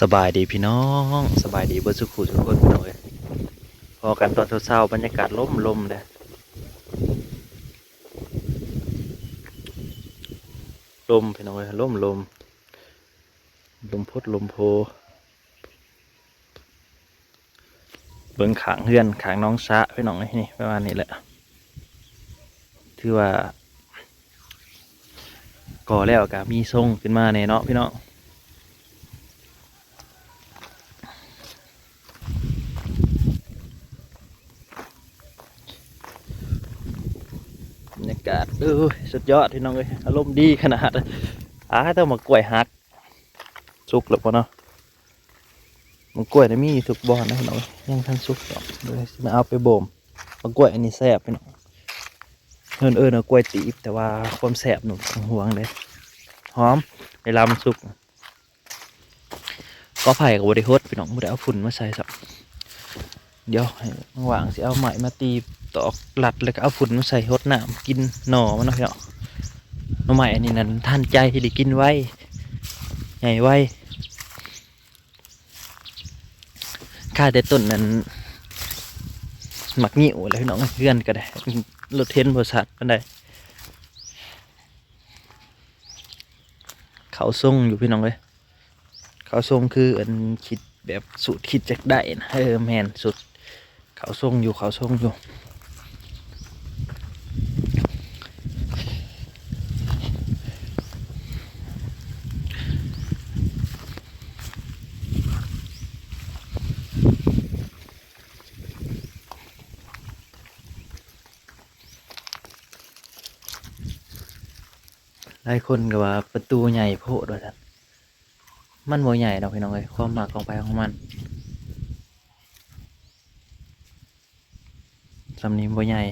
สบายดีพี่น้องสบายดีเบิร์สุขุทุกคนพี่น้องเอ้ยพอกันตอนเช้าๆบรรยากาศล่มลมเลยลมพี่น้องเอ้ยล่มลมลมพดลมโพเบิ่งขางเฮือนขางน้องสะพี่น้องนี่ประมาณนี้แหละถือว่าก่อแล้วก็มีทรงขึ้นมาในเนาะพี่น้อง บรร เออสุดยอดพี่น้องเลยอารมณ์ดีขนาดอ้าต้องมากล้วยหักสุกหรือเปล่าเนาะมันกล้วยนะมีสุกบอนนะพี่น้องยังทันสุกดอกเดี๋ยมาเอาไปบ่มมันกล้วยอันนี้แซ่บพี่น้องเอินเอินเอากล้วยตีบแต่ว่าความแซ่บหนุ่มห่วงเลยหอมในลำสุกก็ไผ่กับบริโภคพี่น้องไม่ได้เอาฝุ่นมาใส่สับ เดี๋ยวให้วางสิเอาไหมมาตีตอกหลัดแล้วก็เอาฝุ่นมาใส่ฮดน้ำกินหน่อมันเนาะพี่น้องหน่อไม้อันนี้นั้นท่านใจที่ได้กินไว้ใหญ่ไว้ข้าแต่ต้นนั้นหมักงิ้วเลยพี่น้องเพื่อนก็ได้รถเทนบริษัทก็ได้เขาส่งอยู่พี่น้องเลยเขาทรงคืออันคิดแบบสูตรคิดจากได้นะเออแมนสุด เขาทรงอยู่เขาทรงอยู่หลายคนก็ว่าประตูใหญ่โพดว่าซั่นมันบ่ใหญ่ดอกพี่น้องเอ้ยความหมักของไปของมัน สำนี้บ่ใหญ่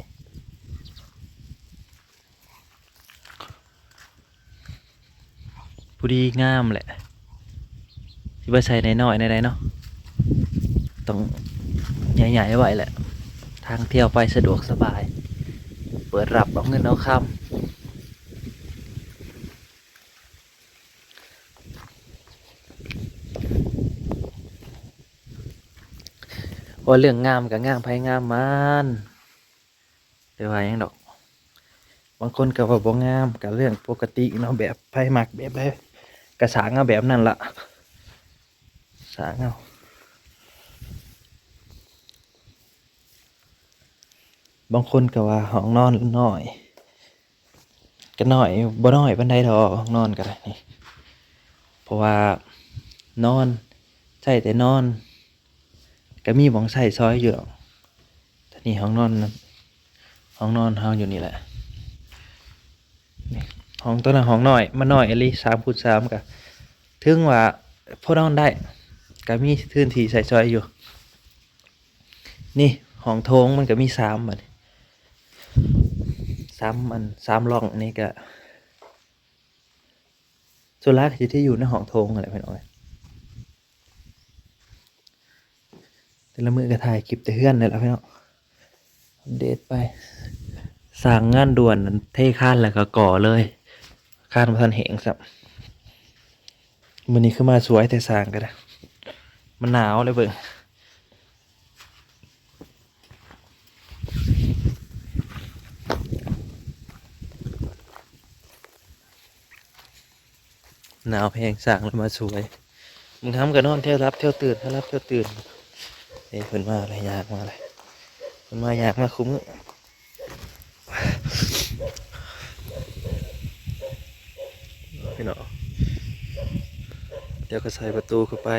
ผู้ดีงามแหละที่ว่าใส่ในน้อยในใดเนาะต้องใหญ่ๆไว้แหละ ทางเที่ยวไปสะดวกสบาย เปิดรับเอาเงินเอาคำว่าเรื่องงามกับงามไพงามมัน เดี๋ยวว่ายังดอก บางคนก็ว่าบ่งามกับเรื่องปกติเนาะแบบไพมักแบบแบบกระสางเอาแบบนั่นละสางเอาบางคนก็ว่าห้องนอนน้อยก็น้อยบ่น้อยปานใดดอกห้องนอนก็ได้นี่เพราะว่านอนใช่แต่นอน ก็มีหมองใส่ซอยอยู่หรอกแต่นี่ห้องนอนนั้น ห้องนอนเฮาอยู่นี่แหละนี่ห้องตัวนั้นห้องน้อยมันน้อยอลีสามคูณสามกะถึงว่าพอนอนได้ก็มีพื้นทีใส่ซอยอยู่ นี่ห้องโถงมันก็มีสามบันสามอันสามร่องนี่ก็ส่วนแรกที่อยู่ในห้องโถงอะไรพี่น้องเอ้ยแต่ละมือก็ถ่ายคลิปแต่เพื่อนเลยและพี่น้อง อัปเดตไปสั่งงานด่วนเท่ข้านแล้วก็ก่อเลยข้านมาทันเหงสับวันนี้คือมาสวยแต่สร้างกันนะมันหนาวเลยเบิ่งหนาวแพงสั่งแล้วมาสวยมึงทำกันนอนเที่ยวรับเที่ยวตื่นเที่ยวรับเที่ยวตื่นเอ้ยเพิ่นมาอะไรยากมาอะไรเพิ่น มายากมาคุ้มพี่น้องเดี๋ยวก็ใส่ประตูเข้าไป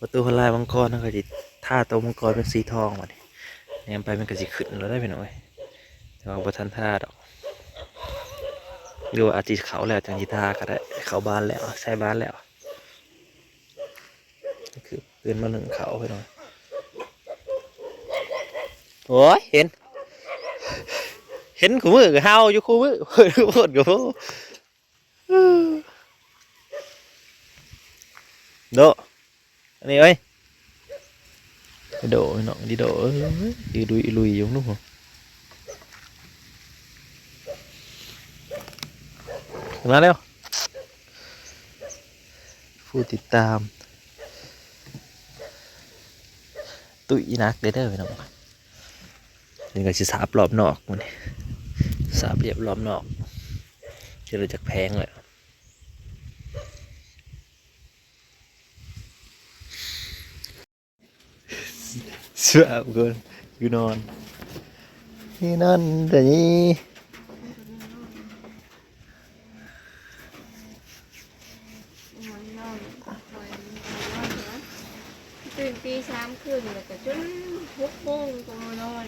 ประตูพลายมังกรนั่นก็จิท่าตัวมังกรเป็นสีทองมาดิแนมไปมันก็สิขึ้นแล้วได้พี่น้องเอ้ยแต่ว่าบ่ทันท่าดอกหรือว่าอาจจะเขาแล้วจังสิท่าก็ได้เขาบ้านแล้วใช้บ้านแล้วคือเปืนมาหนึ่งเขาพี่น้อง โอ้ยเห็น เห็นขู่มือกับเฮาอยู่คู่มือเฮ้ยพูดกับพูโดอันนี้เอ้ยโดพี่น้องดิโดเอ้ยยืดุยลุยอยู่นู่นหัวมาเร็วผู้ติดตามตุ้ยนักเด้อเด้อพี่ น้องนี่ก็สิสาบรอบนอกมันนี่สาบเรียบรอบนอกจะรู้จักแพงเลยเสื้อเกินอยู่นอน นี่นั่นแต่นี้มันนอนคอยมันนอนนะตื่นตีสามคืนแล้วก็จนหกโมงก็มานอน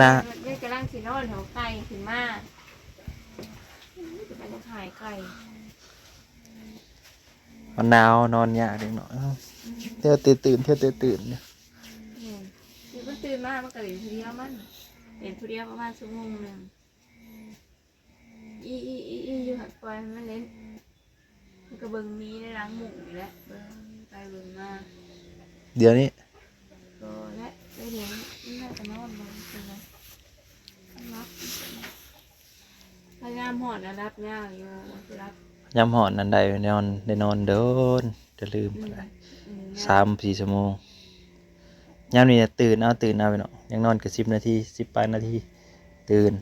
น่าเนี่ยกำลังสินอนแถวไก่ขึ้นมาจะไปจะขายไก่มันหนาวนอนยากเด็กหน่อยเที่ยวตื่นตื่นเที่ยวตื่นตื่นเนี่ยเนี่ยคือมันตื่นมามันก็เห็นผู้เดียวมันเห็นผู้เดียวประมาณชั่วโมงหนึ่งอีอีอีอีอยู่หัดปล่อยมันเล่นมันก็เบิ่งมีในรังหมูอยู่แล้วเบิ่งไปเบิ่งมาเดี๋ยวนี้ก็ และได้เห็นน่าจะนอนมันเป็นไงรับพยายามหอดนะรับยากอยู่คือรับยำหอนนันใดนอนได้นอนเดินจะลืมอืมไปอืมสามสี่ชั่วโมงยามนี้ตื่นเอาตื่นเอาไปเนาะยังนอนกับสิบนาทีสิบแปดนาทีตื่น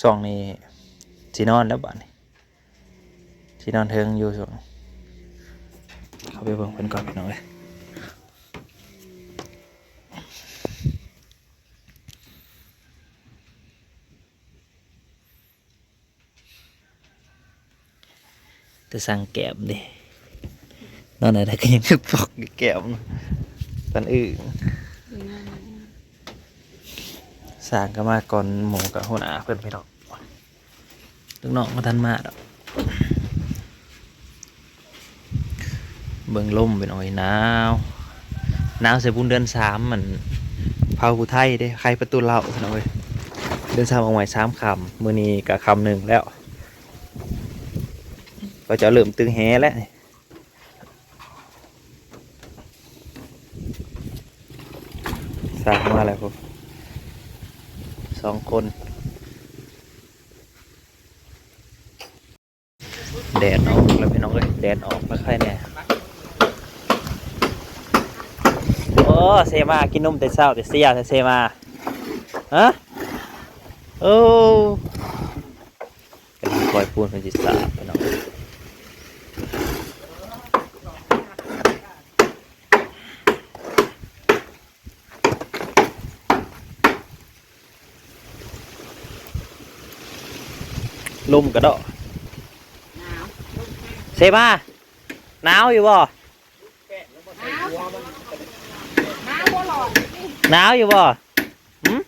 ช่วงนี้สีนอนแล้วบ้านนี้สีนอนเทิงอยู่ช่วงเขาไปเบิ่งเพิ่นก่อนพี่น้องเลย จะสั่งแก้มดินอนอะไรก็ยังนึกปอกอยู่แก้มตอนอื่นสร้างก็มาก่อนหมูกับหัวหน้าเพิ่อนไปดอกลูกน้องมาทันมาดอกเบิ่งลมเป็นอ้อยหนาวหนาวใส่บุญเดือนสามมันเผาผู้ไทยเด้ใครประตูเหล่าซะหน่อยเดือนสามเอาไว้สามคำมือนี้ก็คำหนึ่งแล้ว ก็จะเริ่มตึงแฮแล้วนี่สางมาแล้วพวกสองคน แดดออกแล้วพี่น้องเอ้ยแดดออกแล้วใครเนี่ยโอ้เซมากินนมแต่เช้าแต่เสียแต่เซมาฮะโอ้กำลังคอยพูนเป็นจิตสาพี่น้อง ลมกระเดาะเซมาหนาวอยู่บ่หนาวอยู่บ่หืม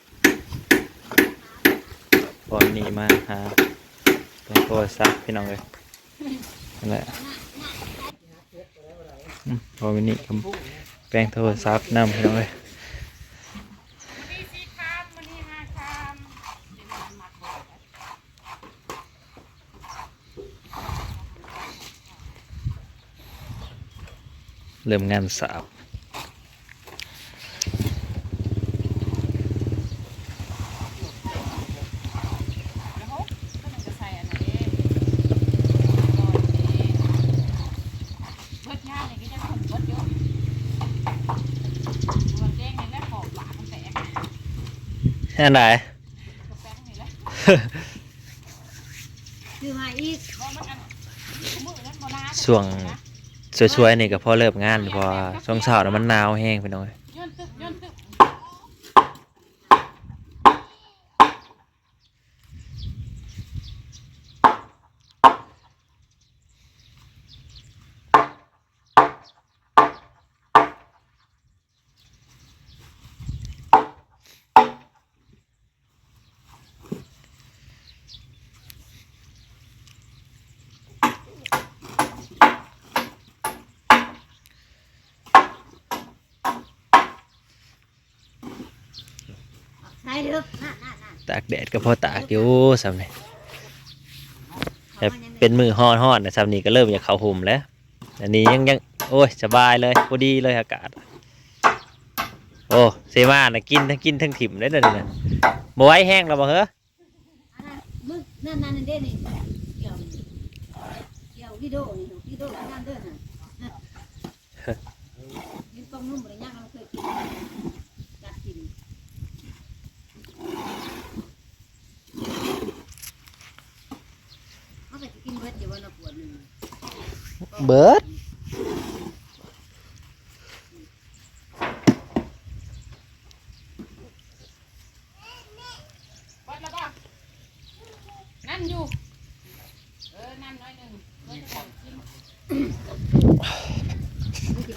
ตอนนี้มาหาเป็นโทรศัพท์พี่น้องเลยนั่นแหละพอวันนี้กับแปลงโทรศัพท์นำพี่น้องเลย เริ่มงานสาวอันไหนคือมาอีกช่วง ช่วยๆนี่ก็พอเริ่มงานพอช่วงเช้าน่ะมันหนาวแห้งไปหน่อย ตากแดดก็พอตากอยู่สำนี่แต่เป็นมือฮ้อนๆนะสำนี่ก็เริ่มอยากเข้าห่มแล้ว อันนี้ยังยังโอ้ยสบายเลยพอดีเลยอากาศ โอ้เซมานะกินทั้งกินทั้งถิ่มได้เลยนะบไหว้แห้งแล้วบ่เหรอมึกนั่นนั่นเด้นี่เกี่ยวเกี่ยววิดีโอนี่วิดีโอนั่นเด้อน่ะต้มนุ่มบ่ได้ย่างเราเคยกิน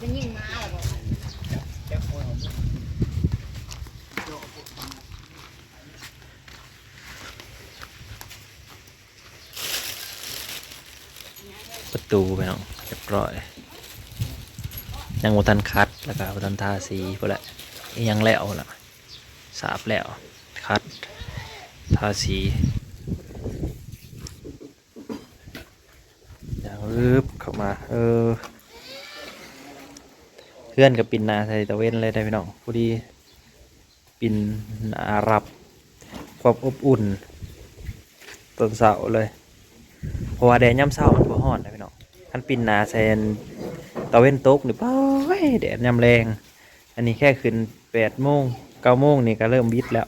เป็นยิ่งม้าหรอบอก ประตูไปน้องเรียบ ร้อย ยังบทันคัดแล้วก็บทันทาสีพุ่นแหละยังแล้วล่ะสาบแล้วคัดทาสีอย่างรึบเข้ามา เออ เพื่อนกับปินนาใส่ตะเวนเลยได้พี่น้องพอดี ปินหนารับ ความอบอุ่นต้นเสาเลยเพราะว่าแดดย่ำเศร้ามันบ่ฮ้อนนะ มันปินหนาแซนตะเว้นตกนี่ป้อยแดดยำแรง อันนี้แค่ขึ้นแปดโมงเก้าโมงนี่ก็เริ่มวิดแล้ว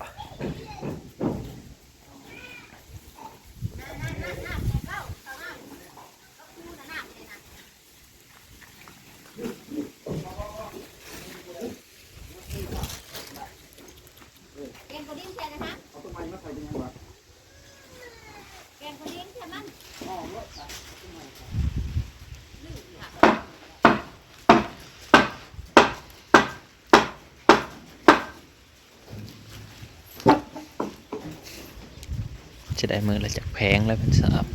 แกงกระดิ่งใช่ไหมคะแกงกระดิ่งใช่ไหม จะได้มือละจากแพงแล้วเป็นสาบ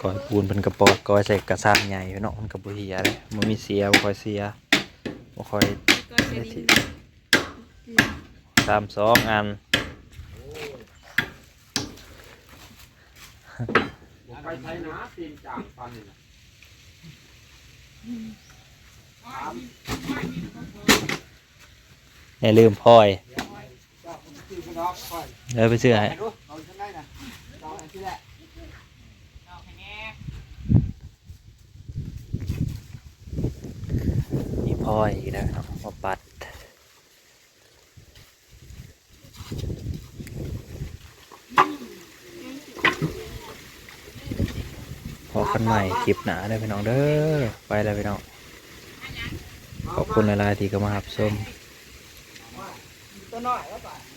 ก้อยปูนเป็นกระปอดก้อยใส่กระซานใหญ่พี่น้องมันกระบุเหียเลยมันมีเสียบ่คอยเสียบ่คอยก็จะดิน สามสองอันไปใช้นะตีนจากปันอย่าลืมพ่อยเดี๋ยวไปซื้อให้ไปดูเอาที่ไหนนะเอาอันที่แหละเอาแค่นี้มีพลอยอีกแล้วมาปัด พ อกันใหม่คลิปหนาเด้อพี่น้องเด้อไปแล้วพี่น้องขอบคุณหลายๆที่ก็มาหับชมตัวน้อยแล้วป่ะ